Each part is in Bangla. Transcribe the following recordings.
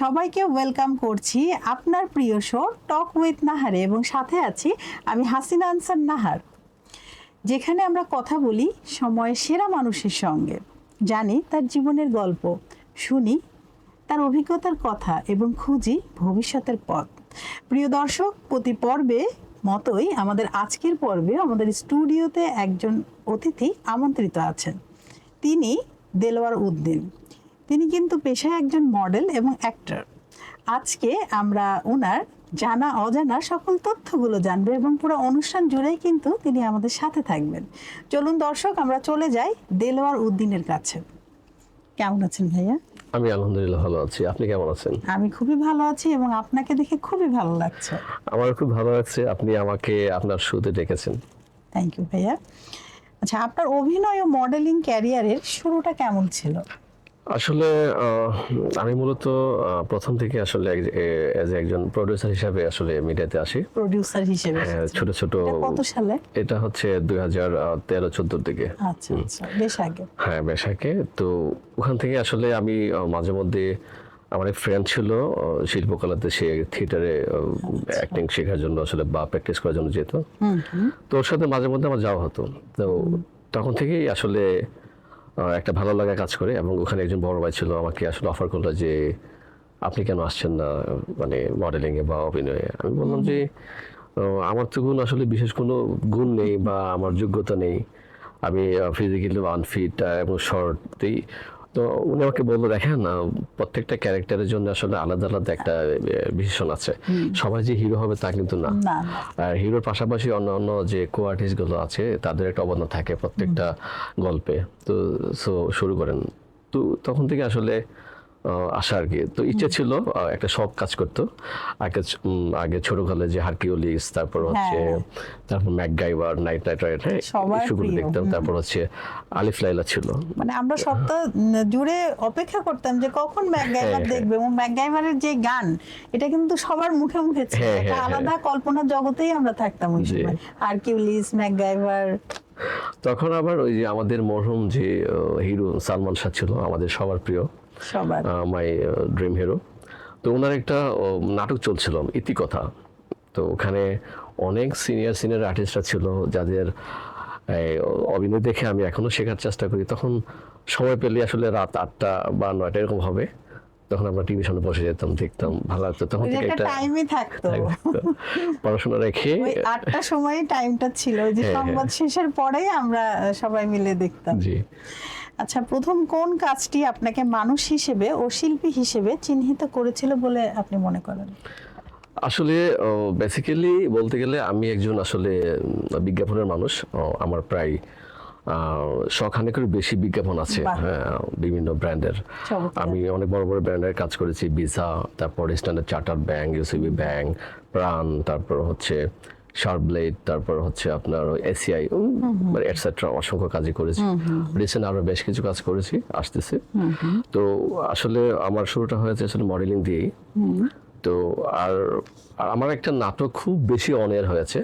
সবাইকে ওয়েলকাম করছি আপনার প্রিয় শো টক উইথ নাহারে এবং সাথে আছি আমি হাসিনা আনসার নাহার। যেখানে আমরা কথা বলি সময়ের সেরা মানুষের সঙ্গে। জানি তার জীবনের গল্প, শুনি তার অভিজ্ঞতার কথা এবং খুঁজি ভবিষ্যতের পথ। প্রিয় দর্শক, প্রতি পর্বে মতোই আমাদের আজকের পর্বে আমাদের স্টুডিওতে একজন অতিথি আমন্ত্রিত আছেন। তিনি দেলোয়ার উদ্দিন। তিনি কিন্তু পেশায় একজন মডেল এবং অ্যাক্টর। আজকে আমরা ওনার জানা অজানা সকল তথ্যগুলো জানবে এবং পুরো অনুষ্ঠান জুড়েই কিন্তু তিনি আমাদের সাথে থাকবেন। চলুন দর্শক আমরা চলে যাই দেলোয়ার উদ্দিনের কাছে। কেমন আছেন ভাইয়া? আমি আলহামদুলিল্লাহ ভালো আছি। আপনি কেমন আছেন? আমি খুবই ভালো আছি এবং আপনাকে দেখে খুবই ভালো লাগছে। আমার খুব ভালো লাগছে। আপনি আমাকে আপনার শুতে ডেকেছেন। থ্যাংক ইউ ভাইয়া। আচ্ছা আপনার অভিনয় ও মডেলিং ক্যারিয়ারের শুরুটা কেমন ছিল? আসলে আমি মূলত প্রথম থেকে আসলে এজ একজন প্রোডিউসার হিসাবে আসলে মিডিয়াতে আসি। প্রোডিউসার হিসেবে হ্যাঁ। ছোট ছোট কত সালে? এটা হচ্ছে দুই হাজার তেরো চোদ্দোর দিকে। আচ্ছা আচ্ছা বেশ আগে। হ্যাঁ বেশাকে তো ওখান থেকে আসলে আমি মাঝে মধ্যে আমার এক ফ্রেন্ড ছিল শিল্পকলাতে সে থিয়েটারে অ্যাক্টিং শেখার জন্য আসলে বা প্র্যাকটিস করার জন্য যেত। তো ওর সাথে মাঝে মধ্যে আমার যাওয়া হতো। তো তখন থেকেই আসলে একটা ভালো লাগা কাজ করে এবং ওখানে একজন বড় ভাই ছিল আমাকে আসলে অফার করল যে আপনি কেন আসছেন না মানে মডেলিংয়ে বা অভিনয়ে? আমি বললাম যে আমার তো কোনো আসলে বিশেষ কোনো গুণ নেই বা আমার যোগ্যতা নেই। আমি ফিজিক্যালি আনফিট এবং শর্টই তো উনি আমাকে বলল দেখেন প্রত্যেকটা ক্যারেক্টারের জন্য আসলে আলাদা আলাদা একটা ভীষণ আছে। সবাই যে হিরো হবে তা কিন্তু না। আর হিরোর পাশাপাশি অন্য অন্য যে কো গুলো আছে তাদের একটা অবদান থাকে প্রত্যেকটা গল্পে। তো সো শুরু করেন। তো তখন থেকে আসলে আসা আর কি। তো ইচ্ছে ছিল একটা শখ কাজ করতো। আগে আগে ছোটকালে যে হারকিউলিস তারপর হচ্ছে হ্যাঁ। তারপর ম্যাকগাইভার নাইট নাইট রাইট হ্যাঁ সবার দেখতাম। তারপর হচ্ছে আলিফ লাইলা ছিল। মানে আমরা সপ্তাহ জুড়ে অপেক্ষা করতাম যে কখন ম্যাকগাইভার হ্যাঁ, হ্যাঁ। দেখবে এবং ম্যাকগাইভারের যে গান এটা কিন্তু সবার মুখে মুখে ছিল। হ্যাঁ, হ্যাঁ, আলাদা কল্পনা জগতেই আমরা থাকতাম ওই। সময়। Hercules MacGyver. তখন আবার ওই যে আমাদের মরহুম যে হিরো সালমান শাহ ছিল আমাদের সবার প্রিয়। মাই ড্রিম হিরো তো ওনার একটা নাটক চলছিল ইতিকথা। তো ওখানে অনেক সিনিয়র সিনিয়র আর্টিস্টরা ছিল যাদের অভিনয় দেখে আমি এখনও শেখার চেষ্টা করি। তখন সময় পেলে আসলে রাত আটটা বা নয়টা এরকম হবে। তখন আমরা টিভির সামনে বসে যেতাম দেখতাম ভালো লাগতো। তখন থেকে একটা টাইমই থাকতো। পড়াশোনা রেখে ওই আটটার সময় টাইমটা ছিল। যে হ্যাঁ, সংবাদ শেষের পরেই আমরা সবাই মিলে দেখতাম। জি। আচ্ছা প্রথম কোন কাজটি আপনাকে মানুষ হিসেবে ও শিল্পী হিসেবে চিহ্নিত করেছিল বলে আপনি মনে করেন? আসলে বেসিক্যালি বলতে গেলে আমি একজন আসলে বিজ্ঞাপনের মানুষ। আমার প্রায় শখানেকের বেশি বিজ্ঞাপন আছে হ্যাঁ বিভিন্ন ব্র্যান্ডের। আমি অনেক বড় বড় ব্র্যান্ডের কাজ করেছি ভিসা তারপর Standard Chartered bank UCB bank Pran তারপর হচ্ছে শার্পব্লেড তারপর হচ্ছে আপনার এসিআই মানে এটসেট্রা অসংখ্য কাজই করেছি। রিসেন্ট আরও বেশ কিছু কাজ করেছি আসতেছে। তো আসলে আমার শুরুটা হয়েছে আসলে মডেলিং দিয়েই। তো আর আমার একটা নাটক খুব বেশি অনের হয়েছে।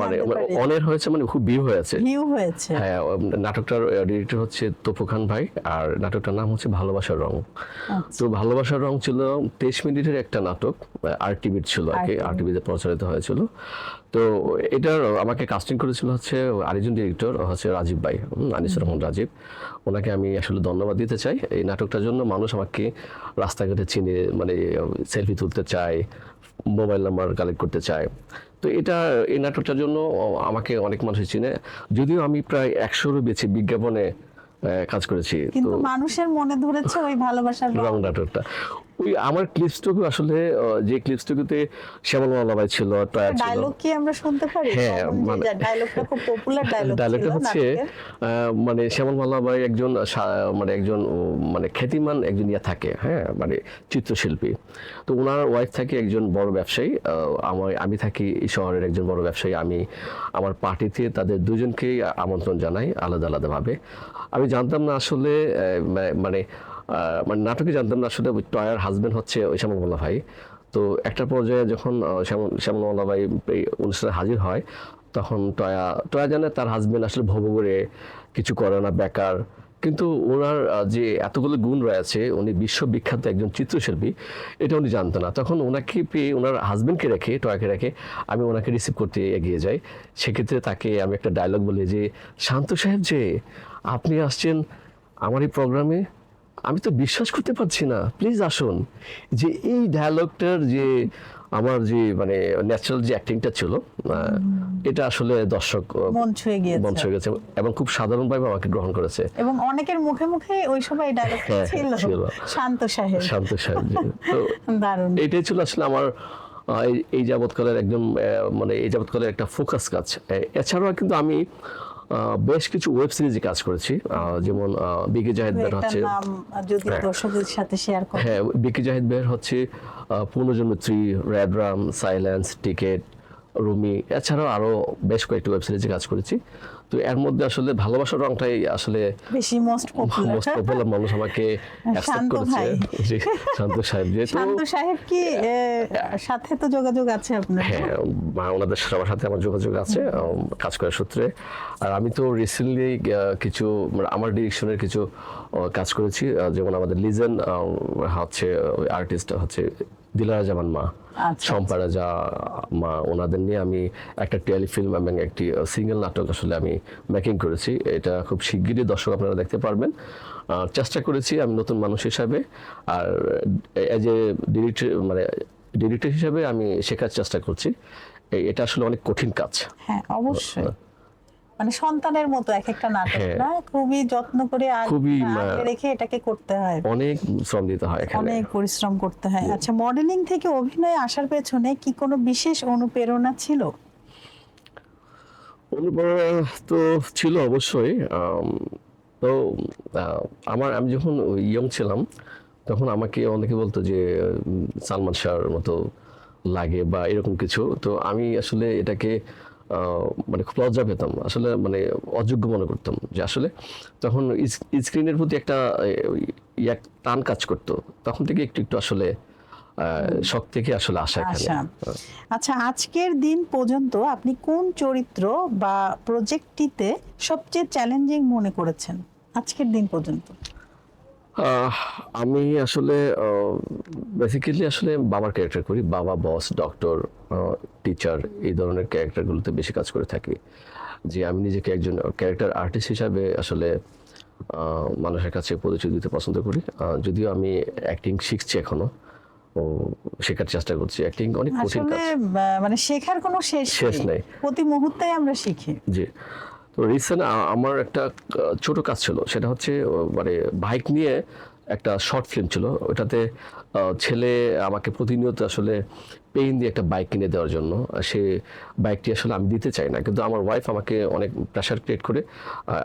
মানে? অনের হয়েছে মানে খুব ভিউ হয়েছে। ভিউ হয়েছে। হ্যাঁ নাটকটার ডিরেক্টর হচ্ছে তপু খান ভাই আর নাটকটার নাম হচ্ছে ভালোবাসার রং। আচ্ছা। তো ভালোবাসার রং ছিল তেইশ মিনিটের একটা নাটক আর টিভির ছিল আর কি আর টিভিতে প্রচারিত হয়েছিল। তো এটার আমাকে কাস্টিং করেছিল হচ্ছে আরেকজন ডিরেক্টর হচ্ছে রাজীব ভাই আনিসুর রহমান রাজীব। ওনাকে আমি আসলে ধন্যবাদ দিতে চাই। এই নাটকটার জন্য মানুষ আমাকে রাস্তাঘাটে চিনে মানে সেলফি তুলতে চায় মোবাইল নাম্বার কালেক্ট করতে চায়। তো এটা এই নাটকটার জন্য আমাকে অনেক মানুষ চিনে। যদিও আমি প্রায় একশোরও বেশি বিজ্ঞাপনে কাজ করেছি কিন্তু মানুষের মনে ধরেছে ওই ভালোবাসার রং। রং। নাটকটা। ওই আমার ক্লিপসটুকু আসলে যে ক্লিপসটুকুতে শ্যামল মালাবাই ছিল টয়া ছিল ডায়লগ কি আমরা শুনতে পারি? হ্যাঁ, মানে- ডায়লগটা খুব পপুলার ডায়লগ ডায়লগটা হচ্ছে মানে শ্যামল মালাবাই একজন মানে একজন মানে খ্যাতিমান একজন ইয়া থাকে হ্যাঁ মানে চিত্রশিল্পী। তো ওনার ওয়াইফ থাকে একজন বড় ব্যবসায়ী আমার আমি থাকি এই শহরের একজন বড় ব্যবসায়ী আমি আমার পার্টিতে তাদের দুজনকেই আমন্ত্রণ জানাই আলাদা আলাদাভাবে। আমি জানতাম না আসলে মানে মানে নাটকে জানতাম না, আসলে টয়ার হাজবেন্ড হচ্ছে ওই শ্যামল ভাই। তো একটা পর্যায়ে যখন শ্যামল ভাই অনুষ্ঠানে হাজির হয়, তখন টয়া টয়া জানে তার হাজবেন্ড আসলে ভব করে, কিছু করে না, বেকার। কিন্তু ওনার যে এতগুলো গুণ রয়েছে, উনি বিশ্ববিখ্যাত একজন চিত্রশিল্পী, এটা উনি জানতো না। তখন ওনাকে পেয়ে ওনার হাজবেন্ডকে রেখে, টয়াকে রেখে আমি ওনাকে রিসিভ করতে এগিয়ে যাই। সেক্ষেত্রে তাকে আমি একটা ডায়লগ বলি যে, শান্ত সাহেব যে, আপনি আসছেন আমার এই প্রোগ্রামে আমি তো বিশ্বাস করতে পারছি না। প্লিজ আসুন। যে এই ডায়ালগটার যে আমার যে মানে ন্যাচারাল যে অ্যাক্টিংটা ছিল এটা আসলে দর্শক মন ছুঁয়ে গিয়েছে। মঞ্চ হয়ে গেছে এবং খুব সাধারণভাবে আমাকে গ্রহণ করেছে। এবং অনেকের মুখে মুখে ওই সময় ডায়লগ হ্যাঁ, ছিল। শান্ত সাহেব শান্ত সাহেব তো দারুণ। এইটাই ছিল আসলে আমার এই- যাবৎকালের একদম মানে এই যাবৎকালের একটা ফোকাস কাজ। এছাড়াও কিন্তু আমি বেশ কিছু ওয়েব সিরিজে কাজ করেছি। যেমন বিকি জাহিদ জাহেদ বের হচ্ছে। যদি দর্শকদের সাথে শেয়ার করো হ্যাঁ বিকি জাহিদ বের হচ্ছে পুনর্জন্ম থ্রি র্যাডরাম সাইলেন্স টিকেট রুমি এছাড়াও আরও বেশ কয়েকটি ওয়েব সিরিজে কাজ করেছি। তো এর মধ্যে আসলে ভালোবাসার রংটাই আসলে বেশি মোস্ট পপুলার মোস্ট পপুলার মানুষ আমাকে অ্যাকসেপ্ট করেছে। শান্ত সাহেব যেহেতু শান্ত সাহেব কি সাথে তো যোগাযোগ আছে আপনার? হ্যাঁ মা ওনাদের সবার সাথে আমার যোগাযোগ আছে কাজ করার সূত্রে। আর আমি তো রিসেন্টলি কিছু মানে আমার ডিরেকশনের কিছু কাজ করেছি। যেমন আমাদের লিজেন হচ্ছে আর্টিস্ট হচ্ছে দিলারা জামান মা আচ্ছা, শম্পা রাজা মা ওনাদের নিয়ে আমি একটা টেলিফিল্ম এবং একটি সিঙ্গেল নাটক আসলে আমি মেকিং করেছি। এটা খুব শিগগিরই দর্শক আপনারা দেখতে পারবেন। চেষ্টা করেছি আমি নতুন মানুষ হিসাবে। আর এজ এ ডিরেক্টর মানে ডিরেক্টর হিসাবে আমি শেখার চেষ্টা করছি। এটা আসলে অনেক কঠিন কাজ। হ্যাঁ অবশ্যই। মানে সন্তানের মতো এক একটা নাটক হ্যাঁ। না? খুবই যত্ন করে খুবই, রেখে এটাকে করতে হয়। অনেক শ্রম দিতে হয় এখানে। অনেক পরিশ্রম করতে হয়। আচ্ছা মডেলিং থেকে অভিনয়ে আসার পেছনে কি কোনো বিশেষ অনুপ্রেরণা ছিল? অনুপ্রেরণা তো ছিল অবশ্যই। তো আমার আমি যখন ইয়ং ছিলাম তখন আমাকে অনেকে বলতো যে সালমান শাহর মতো লাগে বা এরকম কিছু। তো আমি আসলে এটাকে মানে খুব লজ্জা পেতাম। আসলে মানে অযোগ্য মনে করতাম যে আসলে তখন স্ক্রিনের প্রতি একটা ইয়া টান কাজ করতো। তখন থেকে একটু একটু আসলে শখ থেকে আসলে আসা আচ্ছা। আচ্ছা আজকের দিন পর্যন্ত আপনি কোন চরিত্র বা প্রজেক্টটিতে সবচেয়ে চ্যালেঞ্জিং মনে করেছেন? আজকের দিন পর্যন্ত। আমি আসলে বেসিক্যালি আসলে বাবার ক্যারেক্টার করি। বাবা বস ডক্টর টিচার এই ধরনের ক্যারেক্টারগুলোতে বেশি কাজ করে থাকি। যে আমি নিজেকে একজন ক্যারেক্টার আর্টিস্ট হিসাবে আসলে মানুষের কাছে পরিচয় দিতে পছন্দ করি। যদিও আমি অ্যাক্টিং শিখছি এখনও। ও শেখার চেষ্টা করছি। অ্যাক্টিং অনেক কঠিন কাজ। মানে শেখার কোনো শেষ শেষ নেই। প্রতি মুহূর্তে আমরা শিখি। জি। তো রিসেন্ট আমার একটা ছোট কাজ ছিল। সেটা হচ্ছে মানে বাইক নিয়ে একটা শর্ট ফিল্ম ছিল। ওটাতে ছেলে আমাকে প্রতিনিয়ত আসলে পেইন দিয়ে একটা বাইক কিনে দেওয়ার জন্য। সে বাইকটি আসলে আমি দিতে চাই না। কিন্তু আমার ওয়াইফ আমাকে অনেক প্রেশার ক্রিয়েট করে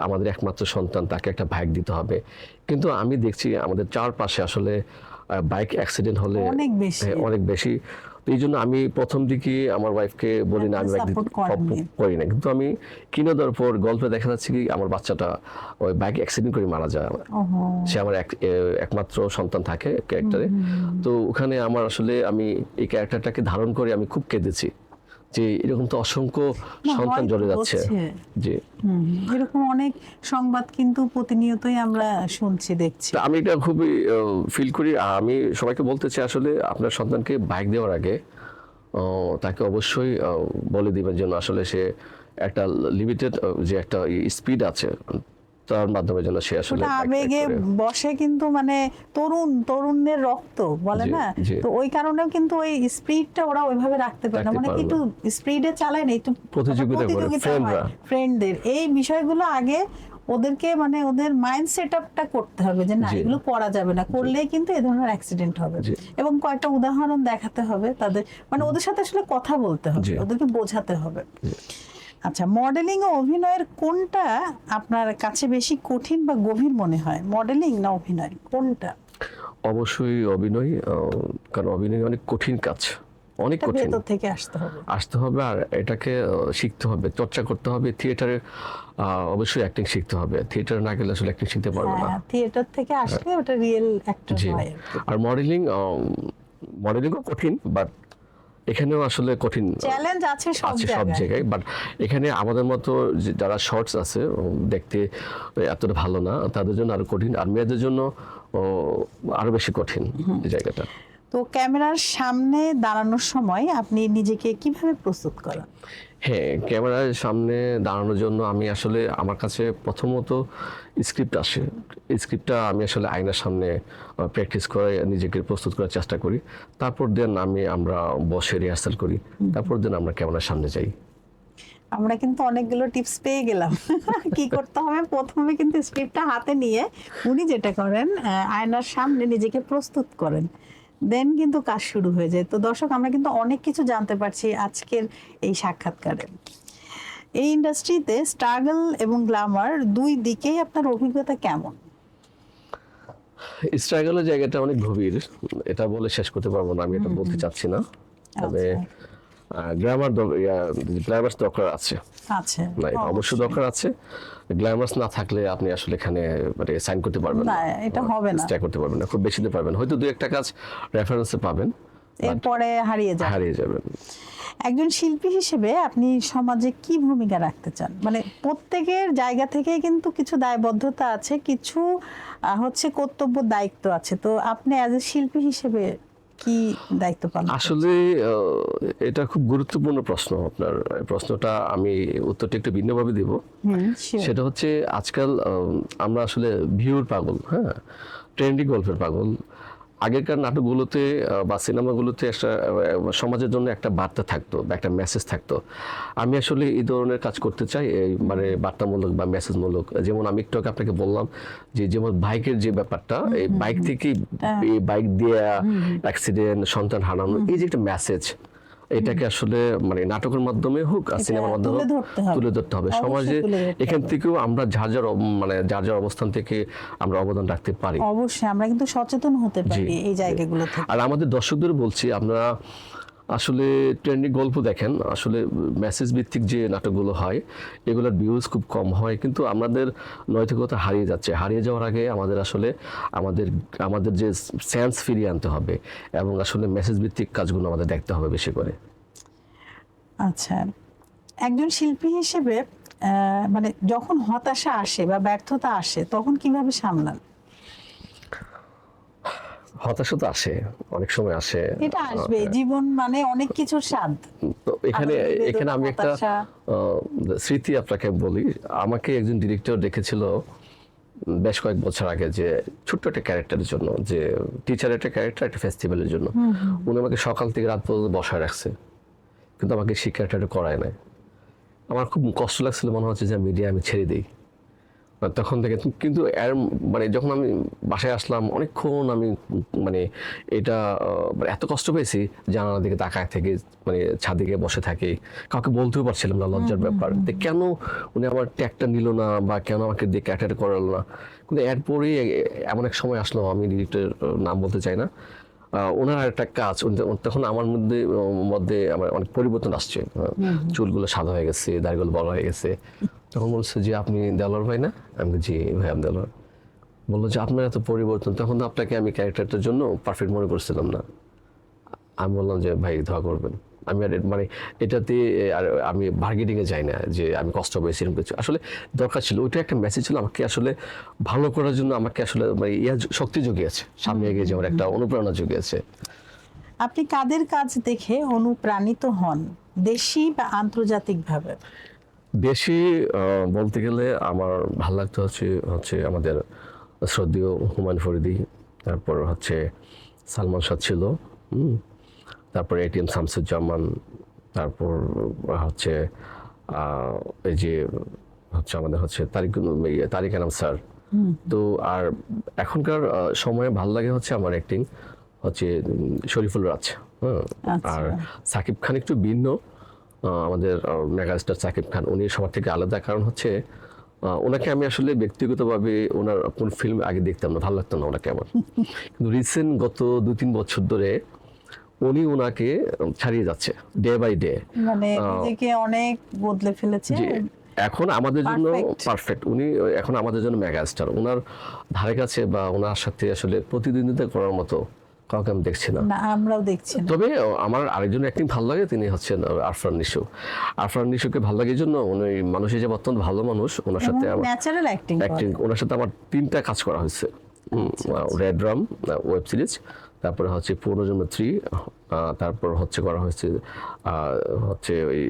আমাদের একমাত্র সন্তান তাকে একটা বাইক দিতে হবে। কিন্তু আমি দেখছি আমাদের চারপাশে আসলে বাইক অ্যাক্সিডেন্ট হলে অনেক বেশি। হ্যাঁ, অনেক বেশি। তো এই জন্য আমি প্রথম দিকে আমার ওয়াইফকে বলি না আমি করি না। কিন্তু আমি কিনে দেওয়ার পর গল্পে দেখা যাচ্ছে কি আমার বাচ্চাটা ওই বাইক অ্যাক্সিডেন্ট করে মারা যায় আমার। সে আমার এক- একমাত্র সন্তান থাকে ক্যারেক্টারে তো ওখানে আমার আসলে আমি এই ক্যারেক্টারটাকে ধারণ করে আমি খুব কেঁদেছি। যে এরকম তো অসংখ্য সন্তান জড়ে যাচ্ছে। হুম, এরকম অনেক সংবাদ কিন্তু প্রতিনিয়তই আমরা শুনছি দেখছি। আমি এটা খুবই ফিল করি। আমি সবাইকে বলতে চাই আসলে আপনার সন্তানকে বাইক দেওয়ার আগে তাকে অবশ্যই বলে দিবেন যেন আসলে সে একটা লিমিটেড যে একটা স্পিড আছে তার মাধ্যমে যেন সে আসলে আবেগে বসে কিন্তু মানে তরুণ তরুণদের রক্ত বলে না? তো ওই কারণেও কিন্তু ওই স্পিডটা ওরা ওইভাবে রাখতে পারে না। মানে একটু স্পিডে চালায় না একটু প্রতিযোগিতা করে, ফ্রেন্ডদের এই বিষয়গুলো আগে ওদেরকে মানে ওদের মাইন্ড সেট আপটা করতে হবে যে না এগুলো করা যাবে না। করলেই কিন্তু এ ধরনের অ্যাক্সিডেন্ট হবে। এবং কয়েকটা উদাহরণ দেখাতে হবে তাদের। মানে ওদের সাথে আসলে কথা বলতে হবে ওদেরকে বোঝাতে হবে। আচ্ছা মডেলিং ও অভিনয়ের কোনটা আপনার কাছে বেশি কঠিন বা গভীর মনে হয়? মডেলিং না অভিনয়? কোনটা? অবশ্যই অভিনয় কারণ অভিনয় অনেক কঠিন কাজ। অনেক কঠিন। থেকে আসতে হবে। আসতে হবে আর এটাকে শিখতে হবে চর্চা করতে হবে। থিয়েটারে অবশ্যই অ্যাক্টিং শিখতে হবে। থিয়েটারে না গেলে আসলে অ্যাক্টিং শিখতে পারবে না। হ্যাঁ থিয়েটার থেকে আসলে ওটা রিয়েল অ্যাক্টর হয়। আর মডেলিং মডেলিংও কঠিন বাট এখানেও আসলে কঠিন চ্যালেঞ্জ আছে সব সব জায়গায়। বাট এখানে আমাদের মতো যারা শর্টস আছে দেখতে এতটা ভালো না তাদের জন্য আরও কঠিন। আর মেয়েদের জন্য আরও বেশি কঠিন জায়গাটা। তো ক্যামেরার সামনে দাঁড়ানোর সময় আপনি নিজেকে কীভাবে প্রস্তুত করেন? হ্যাঁ ক্যামেরার সামনে দাঁড়ানোর জন্য আমি আসলে আমার কাছে প্রথমত স্ক্রিপ্ট আসে। স্ক্রিপ্টটা আমি আসলে আয়নার সামনে প্র্যাকটিস করে নিজেকে প্রস্তুত করার চেষ্টা করি। তারপর দেন আমি আমরা বসে রিহার্সাল করি। তারপর দেন আমরা ক্যামেরার সামনে যাই। আমরা কিন্তু অনেকগুলো টিপস পেয়ে গেলাম। কি করতে হবে? প্রথমে কিন্তু স্ক্রিপ্টটা হাতে নিয়ে উনি যেটা করেন আয়নার সামনে নিজেকে প্রস্তুত করেন। দেন কিন্তু কাজ শুরু হয়ে যায়। তো দর্শক আমরা কিন্তু অনেক কিছু জানতে পারছি আজকের এই সাক্ষাৎকারে। এই ইন্ডাস্ট্রিতে স্ট্রাগল এবং গ্ল্যামার দুই দিকেই আপনার অভিজ্ঞতা কেমন? স্ট্রাগলের জায়গাটা অনেক গভীর। এটা বলে শেষ করতে পারব না আমি এটা বলতে চাচ্ছি না। তবে গ্রামার গ্ল্যামার্স দরকার আছে। আচ্ছা না অবশ্যই দরকার আছে। গ্ল্যামার্স না থাকলে আপনি আসলে এখানে মানে সাইন করতে পারবেন না এটা হবে না। স্টে করতে পারবেন না খুব বেশি দিতে পারবেন হয়তো দুই একটা কাজ রেফারেন্সে পাবেন এরপরে হারিয়ে যায় হারিয়ে যাবেন। একজন শিল্পী হিসেবে আপনি সমাজে কি ভূমিকা রাখতে চান? মানে প্রত্যেকের জায়গা থেকে কিন্তু কিছু দায়বদ্ধতা আছে কিছু হচ্ছে কর্তব্য দায়িত্ব আছে। তো আপনি অ্যাজ এ শিল্পী হিসেবে কি দায়িত্ব পালন আসলে আহ, এটা খুব গুরুত্বপূর্ণ প্রশ্ন আপনার। প্রশ্নটা আমি উত্তরটা একটু ভিন্নভাবে দেব। সেটা হচ্ছে আজকাল আমরা আসলে ভিউর পাগল হ্যাঁ? ট্রেন্ডি গল্পের পাগল। আগেকার নাটকগুলোতে বা সিনেমাগুলোতে একটা সমাজের জন্য একটা বার্তা থাকতো বা একটা মেসেজ থাকতো। আমি আসলে এই ধরনের কাজ করতে চাই এই মানে বার্তামূলক বা মেসেজমূলক যেমন আমি একটু আগে আপনাকে বললাম যে যেমন বাইকের যে ব্যাপারটা এই বাইক থেকে এই বাইক দিয়ে অ্যাক্সিডেন্ট সন্তান হারানো এই যে একটা মেসেজ এটাকে আসলে মানে নাটকের মাধ্যমে হোক আর সিনেমার মাধ্যমে তুলে ধরতে হবে। তুলে ধরতে হবে। সমাজে এখান থেকেও আমরা যার যার মানে যার যার অবস্থান থেকে আমরা অবদান রাখতে পারি। অবশ্যই আমরা কিন্তু সচেতন হতে পারি এই জায়গাগুলো থেকে। আর আমাদের দর্শকদের বলছি আমরা আসলে ট্রেন্ডিং গল্প দেখেন, আসলে মেসেজ ভিত্তিক যে নাটকগুলো হয়, এগুলোর ভিউজ খুব কম হয়, কিন্তু আমাদের নৈতিকতা হারিয়ে যাচ্ছে। হারিয়ে যাওয়ার আগে আমাদের আসলে আমাদের আমাদের যে সেন্স ফিরিয়ে আনতে হবে এবং আসলে মেসেজ ভিত্তিক কাজগুলো আমাদের দেখতে হবে বেশি করে। আচ্ছা একজন শিল্পী হিসেবে মানে যখন হতাশা আসে বা ব্যর্থতা আসে, তখন কীভাবে সামলান? হতাশা তো আসে অনেক সময় আসে। এটা আসবে জীবন মানে অনেক কিছুর স্বাদ। তো এখানে এখানে আমি একটা স্মৃতি আপনাকে বলি। আমাকে একজন ডিরেক্টর দেখেছিল বেশ কয়েক বছর আগে যে ছোট্ট একটা ক্যারেক্টারের জন্য যে টিচার একটা ক্যারেক্টার একটা ফেস্টিভ্যালের জন্য। উনি আমাকে সকাল থেকে রাত পর্যন্ত বসায় রাখছে কিন্তু আমাকে ক্যারেক্টারটা করায় নাই। আমার খুব কষ্ট লাগছিল মনে হচ্ছে যে মিডিয়া আমি ছেড়ে দিই। তখন থেকে। কিন্তু এর মানে যখন আমি বাসায় আসলাম অনেকক্ষণ আমি মানে এটা মানে এত কষ্ট পেয়েছি জানালার দিকে তাকায় থেকে মানে ছাদিকে বসে থাকি। কাউকে বলতেও পারছিলাম না লজ্জার ব্যাপার। তো কেন উনি আমার ট্যাগটা নিল না বা কেন আমাকে দিয়ে ক্যাটার করালো না? কিন্তু এরপরেই এমন এক সময় আসলো আমি ডিরেক্টর নাম বলতে চাই না। ওনার একটা কাজ তখন আমার মধ্যে মধ্যে আমার অনেক পরিবর্তন আসছে। চুলগুলো সাদা হয়ে গেছে দাড়িগুলো বড় হয়ে গেছে। তখন বলছে যে আপনি দেলোয়ার ভাই না? আমি জি ভাই আমি দেলোয়ার বলল যে আপনার এত পরিবর্তন। তখন তো আপনাকে আমি ক্যারেক্টারটার জন্য পারফেক্ট মনে করছিলাম না। আমি বললাম যে ভাই ধোয়া করবেন। আমি আর মানে এটাতে আর আমি বার্গেনিং এ যাই না যে আমি কষ্ট পেয়েছি এরকম কিছু। আসলে দরকার ছিল ওইটা একটা মেসেজ ছিল আমাকে আসলে ভালো করার জন্য আমাকে আসলে মানে ইয়া শক্তি জুগিয়েছে সামনে এগিয়ে যাওয়ার একটা অনুপ্রেরণা জুগিয়েছে আপনি কাদের কাজ দেখে অনুপ্রাণিত হন? দেশি বা আন্তর্জাতিকভাবে? আহ, বলতে গেলে আমার ভালো লাগতো হচ্ছে হচ্ছে আমাদের শ্রদ্ধেয় হুমায়ুন ফরিদি তারপর হচ্ছে সালমান শাহ ছিল হুম, তারপর এটিএম শামসুজ্জামান তারপর হচ্ছে এই যে হচ্ছে আমাদের হচ্ছে তারিক তারিক আনাম স্যার। তো আর এখনকার সময়ে ভালো লাগে হচ্ছে আমার অ্যাক্টিং হচ্ছে শরীফুল রাজ। হ্যাঁ আচ্ছা। আর সাকিব খান একটু ভিন্ন। আমাদের মেগাস্টার সাকিব খান উনি সবার থেকে আলাদা। কারণ হচ্ছে ওনাকে আমি আসলে ব্যক্তিগতভাবে ওনার কোন ফিল্ম আগে দেখতাম না ভালো লাগতো না ওনাকে আমার। কিন্তু রিসেন্ট গত দু তিন বছর ধরে উনি ওনাকে ছাড়িয়ে যাচ্ছে ডে বাই ডে মানে নিজেকে অনেক বদলে ফেলেছে। এখন আমাদের জন্য পারফেক্ট উনি এখন আমাদের জন্য মেগা স্টার ওনার ধারে কাছে বা ওনার সাথে আসলে প্রতিদ্বন্দ্বিতা করার মতো কাউকে আমি দেখছি না। আমরাও দেখছি তবে আমার আরেকজন অ্যাক্টিং ভালো লাগে তিনি হচ্ছেন আরফান নিশু। আরফান নিশুকে ভালো লাগে জন্য উনি মানুষ হিসেবে অত্যন্ত ভালো মানুষ ওনার সাথে আমার ন্যাচারাল অ্যাক্টিং অ্যাক্টিং ওনার সাথে আমার তিনটা কাজ করা হয়েছে। রেড ড্রাম ওয়েব সিরিজ তারপরে হচ্ছে পুনর্জন্ম থ্রি তারপর হচ্ছে করা হয়েছে হচ্ছে ওই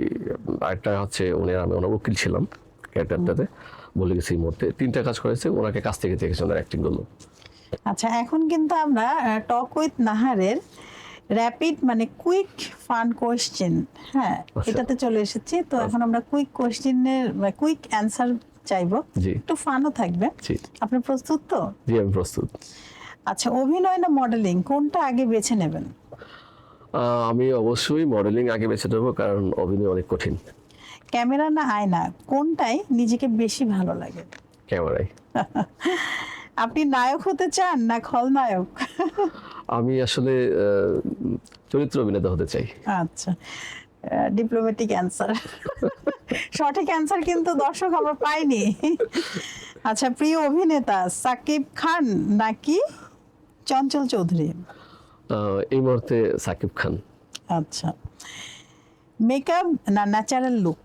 আরেকটা হচ্ছে উনি আমি ওনার উকিল ছিলাম ক্যারেক্টারটাতে বলে গেছি এই মুহূর্তে। তিনটা কাজ করেছে ওনাকে কাছ থেকে দেখেছি ওনার অ্যাক্টিংগুলো আচ্ছা এখন কিন্তু আমরা টক উইথ নাহারের র্যাপিড মানে কুইক ফান কোয়েশ্চেন হ্যাঁ আচ্ছা। এটাতে চলে এসেছি। তো এখন আমরা কুইক কোয়েশ্চেনের কুইক অ্যান্সার চাইব। একটু ফানও থাকবে। জি। আপনি প্রস্তুত তো? জি আমি প্রস্তুত। আচ্ছা অভিনয় না মডেলিং কোনটা আগে বেছে নেবেন? আমি অবশ্যই মডেলিং আগে বেছে নেব কারণ অভিনয় অনেক কঠিন। ক্যামেরা না আয়না? কোনটাই নিজেকে বেশি ভালো লাগে? ক্যামেরায়। আপনি নায়ক হতে চান না খলনায়ক? আমি আসলে চরিত্র অভিনেতা হতে চাই। আচ্ছা ডিপ্লোম্যাটিক অ্যান্সার সঠিক অ্যান্সার কিন্তু দর্শক আমরা পাইনি। আচ্ছা প্রিয় অভিনেতা সাকিব খান নাকি চঞ্চল চৌধুরী। এই মুহূর্তে সাকিব খান। আচ্ছা। মেকআপ না ন্যাচারাল লুক?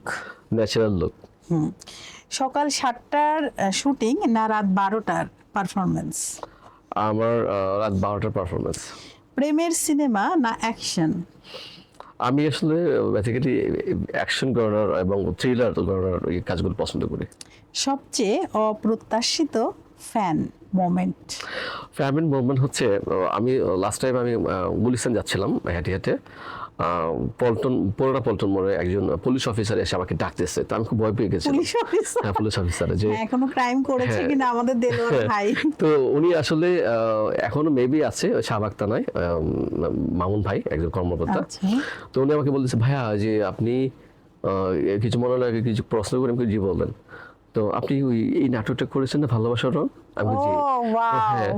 Natural look. হুম। সকাল সাতটার শুটিং না রাত বারোটার পারফরমেন্স আমার রাত বারোটার পারফরমেন্স প্রেমের সিনেমা না অ্যাকশন? আমি আসলে বেসিক্যালি অ্যাকশন করার এবং থ্রিলার এই কাজগুলো পছন্দ করি। সবচেয়ে অপ্রত্যাশিত ফ্যান? মোমেন্ট ফ্যামিন মুভমেন্ট হচ্ছে আমি লাস্ট টাইম আমি গুলিস্তান যাচ্ছিলাম হেঁটে হেঁটে পল্টন পুরোনা পল্টন মোড়ে একজন পুলিশ অফিসার এসে আমাকে ডাকতেছে। তো আমি খুব ভয় পেয়ে গেছিলাম। পুলিশ অফিসার হ্যাঁ পুলিশ অফিসার যে এখনও ক্রাইম করেছে হ্যাঁ। কিনা আমাদের দেলোয়ার ভাই। তো উনি আসলে এখনও মেবি আছে শাহবাগ থানায় মামুন ভাই একজন কর্মকর্তা। আচ্ছা। তো উনি আমাকে বলতেছে ভাইয়া যে আপনি কিছু মনে লাগে কিছু প্রশ্ন করে আমাকে জি বলবেন। তো আপনি ওই এই নাটকটা করেছেন না ভালোবাসার রং? আমি বলছি, হ্যাঁ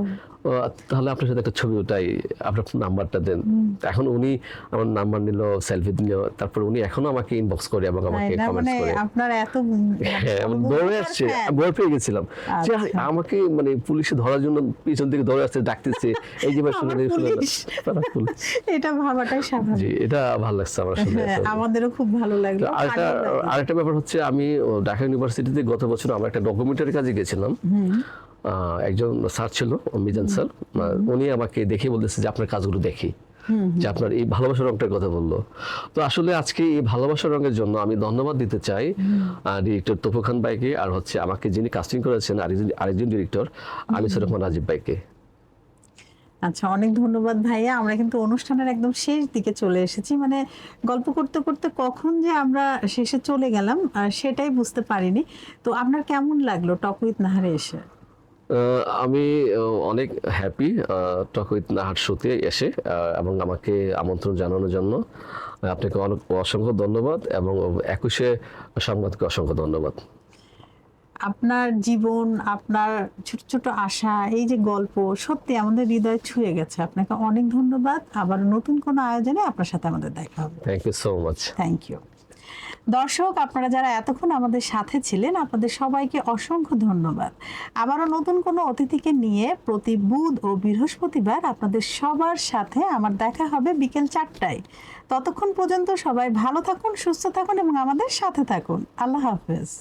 তাহলে আপনার সাথে একটা ছবি ওটাই আপনার নাম্বারটা দেন। এখন উনি আমার নাম্বার নিল সেলফি দিল তারপর উনি এখনও আমাকে ইনবক্স করে এবং আমাকে না কমেন্টস মানে করে। আপনার এত হ্যাঁ দৌড়ে আসছে ভয় পেয়ে গেছিলাম। যে আচ্ছা। আমাকে মানে পুলিশে ধরার জন্য পিছন থেকে দৌড়ে আসছে ডাকতেছে এই যে শুনে। এটা ভাবাটাই স্বাভাবিক। জি এটা ভালো লাগছে আমার শুনে হ্যাঁ আমাদেরও খুব ভালো লাগল আরেকটা। আরেকটা ব্যাপার হচ্ছে আমি ঢাকা ইউনিভার্সিটিতে গত বছর আমরা একটা ডকুমেন্টারি কাজে গেছিলাম। একজন স্যার ছিল মিজান স্যার। উনি আমাকে দেখে বলতেছে যে আপনার কাজগুলো দেখি। যে আপনার এই ভালোবাসার রংটার কথা বলল। তো আসলে আজকে এই ভালোবাসার রঙের জন্য আমি ধন্যবাদ দিতে চাই ডিরেক্টর তপু খান ভাইকে আর হচ্ছে আমাকে যিনি কাস্টিং করেছেন আরেকজন আরেকজন ডিরেক্টর আনিসুর রহমান রাজীব ভাইকে। আচ্ছা অনেক ধন্যবাদ ভাইয়া। আমরা কিন্তু অনুষ্ঠানের একদম শেষ দিকে চলে এসেছি। মানে গল্প করতে করতে কখন যে আমরা শেষে চলে গেলাম সেটাই বুঝতে পারিনি। তো আপনার কেমন লাগল টক উইথ নাহারে এসে? আমি অনেক হ্যাপি টক উইথ নাহার শোতে এসে এবং আমাকে আমন্ত্রণ জানানোর জন্য। আপনাকে অনেক অসংখ্য ধন্যবাদ এবং একুশে সংবাদকে অসংখ্য ধন্যবাদ। আপনার জীবন আপনার ছোট ছোট আশা এই যে গল্প সত্যি আমাদের হৃদয় ছুঁয়ে গেছে। আপনাকে অনেক ধন্যবাদ। আবার নতুন কোনো আয়োজনে আপনার সাথে আমাদের দেখা হবে। Thank you so much thank you দর্শক, আপনারা যারা এতক্ষণ আমাদের সাথে ছিলেন, আপনাদের সবাইকে অসংখ্য ধন্যবাদ। আবারও নতুন কোনো অতিথিকে নিয়ে প্রতি বুধ ও বৃহস্পতিবার আপনাদের সবার সাথে আমার দেখা হবে বিকেল চারটায়। ততক্ষণ পর্যন্ত সবাই ভালো থাকুন, সুস্থ থাকুন এবং আমাদের সাথে থাকুন। আল্লাহ হাফেজ।